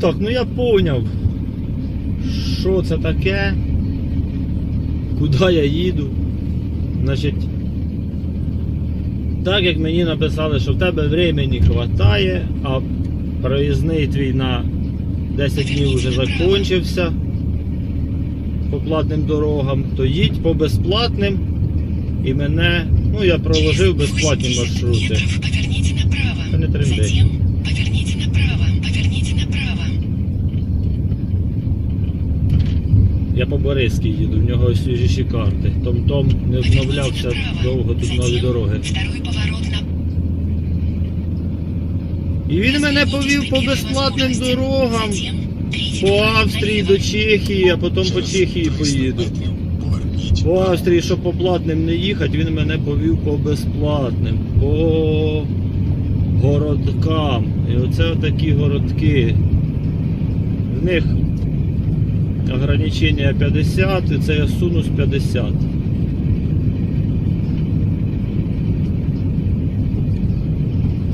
Так, ну я поняв, що це таке, куди я їду. Значить, так як мені написали, що в тебе времени хватає, а проїзний твій на 10 днів вже закінчився по платним дорогам, то їдь по безплатним і мене, ну я проложив безплатні маршрути. Это не трендей. Затем поверните направо. Поверните направо. Я по Бориській їду, в нього свіжіші карти. Том-том не обновлявся довго тут нові дороги. І він мене повів по безплатним дорогам. По Австрії до Чехії, а потім по Чехії поїду. По Австрії, щоб по платним не їхати, він мене повів по безплатним, по городкам. І оце такі городки. В них ограничення 50, і це я суну з 50.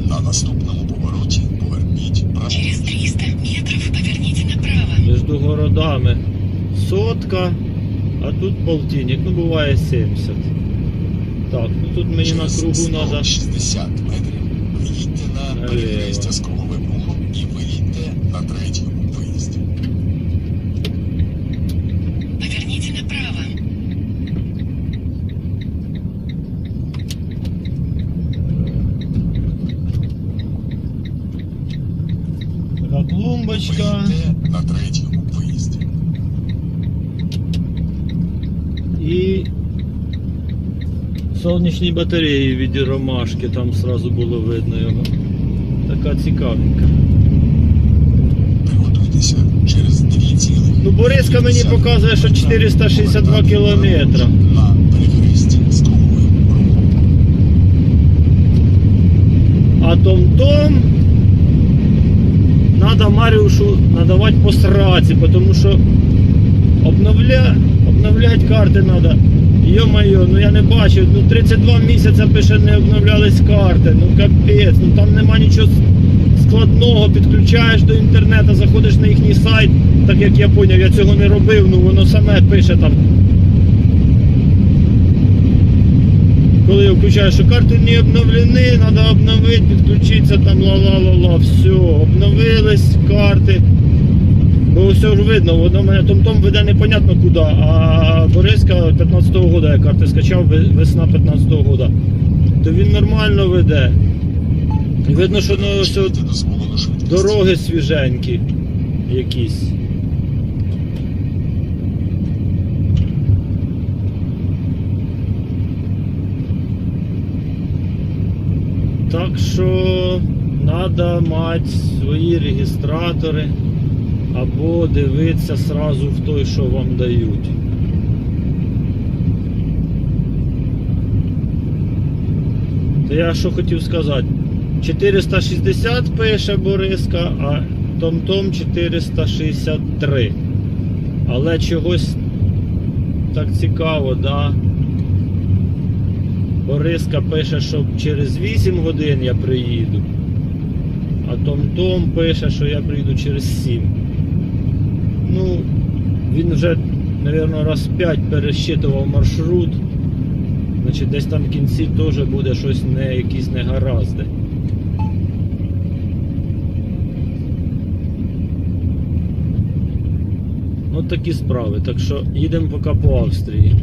На наступному повороті поверніть право. Через 300 метров поверните направо. Між городами сотка, а тут полтинник, ну буває 70. Так, ну тут мені на кругу треба. 60 метрів. Виїдьте на перехрестя з коловим рухом і виїдьте на третьому виїзді. Поверните направо. Виїдьте на третьому виїзді. І сонячні батареї від ромашки, там сразу було видно його. Така цікавенька. Приготуйтеся через 2 цілих. Ну, Бориска мені показує, що 462 кілометра. На перехресті з. А том-том надо Маріушу надавати по сраці, тому що обновля... обновляти карти треба. Йо-моє, ну я не бачив, ну 32 місяця пише не обновлялись карти, ну капець, ну там нема нічого складного, підключаєш до інтернету, заходиш на їхній сайт, так як я поняв, я цього не робив, ну воно саме пише там. Включаю, що карти не обновлені, треба обновити, підключитися там ла-ла-ла-ла, все, обновились карти. Бо все ж видно, воно мене том-том веде непонятно куди, а Бориска 15-го года я карти скачав, весна 15-го года. То він нормально веде. Видно, що ну, все, дороги свіженькі якісь. Так що треба мати свої реєстратори або дивитися сразу в той, що вам дають. То я що хотів сказати? 460 пише Бориска, а Том-Том 463. Але чогось так цікаво, да? Бориска пише, що через 8 годин я приїду. А Том-Том пише, що я приїду через 7. Ну, він вже, мабуть, раз 5 пересчитував маршрут. Значить, десь там в кінці теж буде щось не якісь негаразди. От такі справи. Так що їдемо поки по Австрії.